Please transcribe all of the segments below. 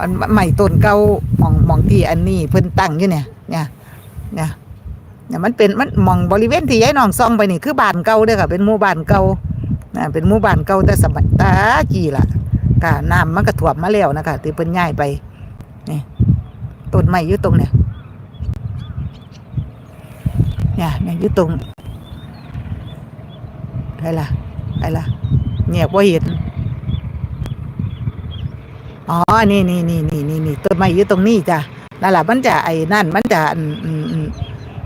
อันใหม่ต้นเก่าหมองหมองที่อันนี้เพิ่นตั้งอยู่เนี่ย เนี่ย เนี่ยเนี่ยมันเป็นมันหมองบริเวณที่ยายน้องซองไปนี่คือบ้านเก่าเด้อค่ะเป็นหมู่บ้านเก่านะเป็นหมู่บ้านเก่าแต่สมัยตากี้ล่ะก็น้ำมันก็ท่วมมาแล้วนะคะที่เพิ่นย้ายไปนี่ต้นไม้อยู่ตรงเนี่ยเนี่ยเนี่ยอยู่ตรงอะไรล่ะอะไรล่ะเงียบว่าเห็น อ๋อ นี่นี่นี่นี่นี่นี่ต้นไม้อยู่ตรงนี้จ้ะนั่นแหละมันจะไอ้นั่น มันจะอันอืมอืม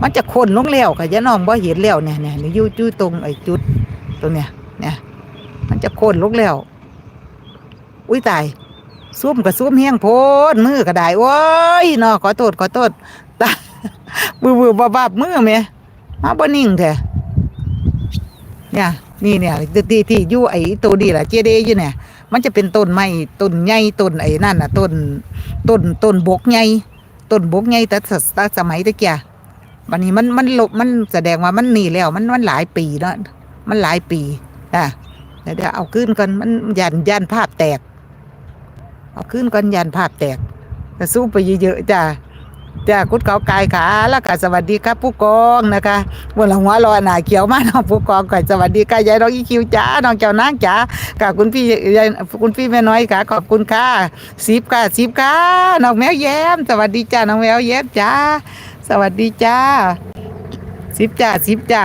มันจะคนลงแล้วค่ะยะน้องบ่เห็นแล้วเนี่ยเนี่ยอยู่อยู่ตรงไอ้จุดตรงเนี้ยเนี่ยมันจะคนลงแล้ว อุ้ยตายซุ่มกับซุ่มเฮียงโพดมือก็ได้โอ้ยเนาะขอโทษขอโทษตาบือบือบาบาบมือแม่มาบ่นิ่งแท้เนี่ย นี่เนี่ยที่ที่ที่อยู่ไอ้ตัวดีล่ะเจเดอยู่เนี่ย มันจะเป็นต้นไม้ต้นใหญ่ต้นไอ้นั่นน่ะต้นต้นต้นบกใหญ่ต้นบกใหญ่แต่สแตสมัยตะเกียวันนี้มันมันลบมันแสดงว่ามันหนีแล้ว มันมันหลายปีเนาะมันหลายปีอะเดี๋ยวเอาขึ้นก่อนมันยันยันภาพแตก เอาขึ้นก่อนยันภาพแตกก็สู้ไปเยอะๆจ้า จ้าคุดเขากายขาแล้วก็สวัสดีครับผู้กองนะคะบนหลังหัวรอหนาเขียวมากน้องผู้กองก่อนสวัสดีค่ะยายน้องอีคิวจ้าน้องเจ้านางจ้าค่ะคุณพี่ยายคุณพี่แม่น้อยค่ะขอบคุณค่ะสิบค่ะสิบค่ะน้องแมวแย้ม สวัสดีจ้าน้องแมวแย้มจ้า สวัสดีจ้าสิบจ้าสิบจ้า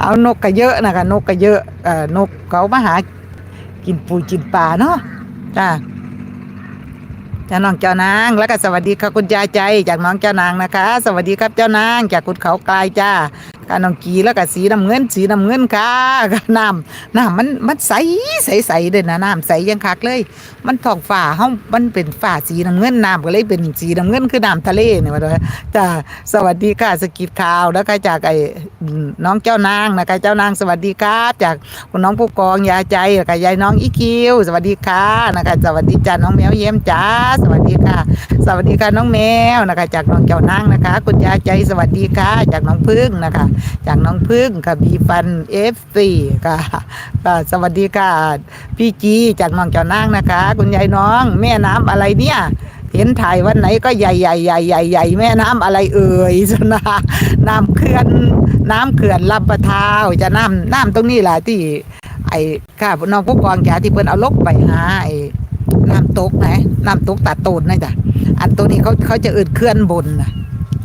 เอานกก็เยอะนะคะนกก็เยอะเอ่อนกเขามาหากินปูกินปลาเนาะจ้า จ้าน้องเจ้านางแล้วก็สวัสดีค่ะคุณยายใจจากน้องเจ้านางนะคะ สวัสดีครับเจ้านางจากคุณเขากลายจ้าค่ะน้องกีแล้วก็สีน้ำเงิน สีน้ำเงินค่ะก็น้ำน้ำมันมันใสใสใสเลยนะน้ำใสยังคักเลยมันท้องฟ้าเฮามันเป็นฟ้าสีน้ำเงินน้ำก็เลยเป็นสีน้ำเงินคือน้ำทะเลเนี่ยมาเลยจ้าสวัสดีค่ะสกิดข่าวแล้วก็จากไอ้น้องเจ้านางนะคะเจ้านางสวัสดีครับจากคุณน้องผู้กองยาใจแล้วก็ยายน้องอีคิวสวัสดีค่ะนะคะสวัสดีจ้าน้องแมวเยี่ยมจ้าสวัสดีค่ะ สวัสดีค่ะน้องแมวนะคะ จากน้องเจ้านางนะคะ คุณยาใจสวัสดีค่ะ จากน้องพึ่งนะคะ จากน้องพึ่งค่ะบีฟันเอฟซีค่ะสวัสดีค่ะพี่จีจากน้องเจ้านางนะคะคุณยายน้อง แม่น้ำอะไรเนี่ย เห็นถ่ายวันไหนก็ใหญ่ใหญ่ใหญ่ใหญ่ใหญ่แม่น้ำอะไรเอ่ยสนะน้ำเขื่อนน้ำเขื่อนลำปะทาวจะน้ำน้ำตรงนี้แหละที่ ไอ้ข้าน้องผู้กองจ๋าที่เพิ่นเอาลกไปหาไอ้น้ำตกนะน้ำตกตัดโตนนั่นจ้ะอันตัวนี้เขาเขาจะเอื่นเขื่อนบนนะ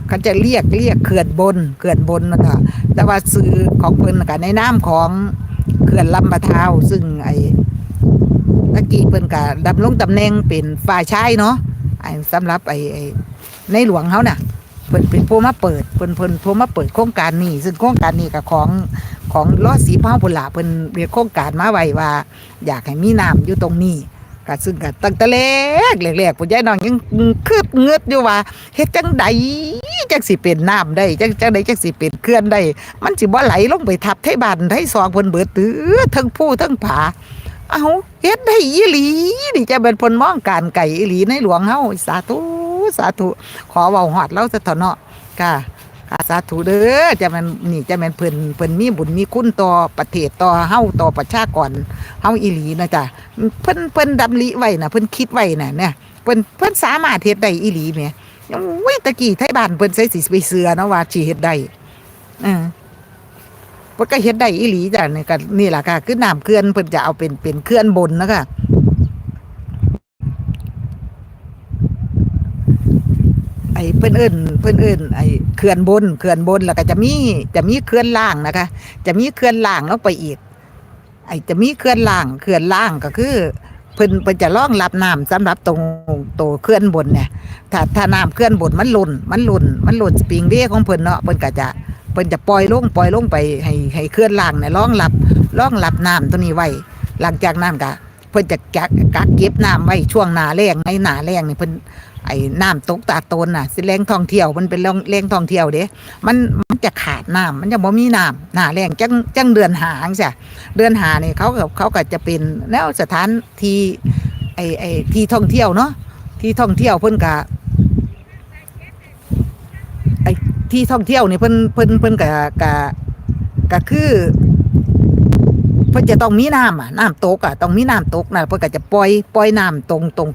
เขาจะเรียกเรียกเขื่อนบนเขื่อนบนนะจ๊ะแต่ว่าซื้อของเพิ่นกับในน้ำของเขื่อนลำปะทาว ซึ่งไอ้ กี้เพิ่นกับดำรงตำแหน่งเป็นฝ่ายชายเนาะไอ้สำหรับไอ้ในหลวงเขาน่ะเพิ่นเป็นผู้มาเปิดเพิ่นเพิ่นผู้มาเปิดโครงการนี้ซึ่งโครงการนี้กับของของล้อสีพ้าพุ่นละเพิ่นเรียกโครงการมาไว้ว่า อยากให้มีน้ำอยู่ตรงนี้ก็ซึ่งก็ตั้งแต่แรกแรกๆพุ่นยายน้องยังคืดเงือดอยู่ว่าเฮ็ดจังใดจังสิเป็นน้ำได้จังจังใดจังสิเป็นเขื่อนได้ มันสิบ่ไหลลงไปทับไทบ้านไทซองเพิ่นเบิดตื้อทั้งผู้ทั้งผาเอา เฮ็ดได้อีหลีนี่จะเป็นเพิ่นมองการไก่อีหลีในหลวงเฮาสาธุสาธุขอเว้าฮอดเราซะเถอะเนาะค่ะค่ะสาธุเด้อจะมันนี่จะมันเพิ่นเพิ่นมีบุญมีคุณต่อประเทศต่อเฮาต่อประชากรเฮาอีหลีนะจ๊ะเพิ่นเพิ่นดำริไว้น่ะเพิ่นคิดไว้น่ะเนี่ยเพิ่นเพิ่นสามารถเฮ็ดได้อีหลีแหมโอ้ยตะกี้ไทบ้านเพิ่นใส่สิไปเสือเนาะว่าสิเฮ็ดได้เออ เพิ่นก็เฮ็ดได้อีหลีจ้ะนี่ก็นี่แหละค่ะคือน้ำเขื่อนเพิ่นจะเอาเป็นเป็นเขื่อนบนนะคะไอ้เพื่อนเอิ้นเพื่อนเอิ้นไอ้เขื่อนบนเขื่อนบนแล้วก็จะมีจะมีเขื่อนล่างนะคะ จะมีเขื่อนล่างลงไปอีก ไอ้จะมีเขื่อนล่างเขื่อนล่างก็คือเพิ่นเพิ่นจะรองรับน้ำสำหรับตรงตัวเขื่อนบนเนี่ยถ้าถ้าน้ำเขื่อนบนมันหล่นมันหล่นมันหล่นสปริงเวย์ของเพิ่นเนาะเพิ่นก็จะ เพิ่นจะปล่อยลงปล่อยลงไปให้ให้เขื่อนล่างเนี่ยรองรับรองรับน้ำตัวนี้ไว้ หลังจากนั้นก็เพิ่นจะกักกักเก็บน้ำไว้ช่วงหนาแล้งในหนาแล้งนี่เพิ่นไอ้น้ำตกตาโตนน่ะสิแรงท่องเที่ยวมันเป็นแรงแรงท่องเที่ยวเด้มันมันจะขาดน้ำมันจะบ่มีน้ำหนาแรงจังจังเดือนหาจังซี่เดือนหานี่เขาเขาก็จะเป็นแล้วสถานที่ไอ้ไอ้ที่ท่องเที่ยวเนาะที่ท่องเที่ยวเพิ่นก็ไอ้ ที่ท่องเที่ยวนี่เพิ่นเพิ่นเพิ่นกะกะกะคือ เพิ่นจะต้องมีน้ำอะน้ำตกอะต้องมีน้ำตกนะเพิ่นก็จะปล่อยปล่อยน้ำตรงตรง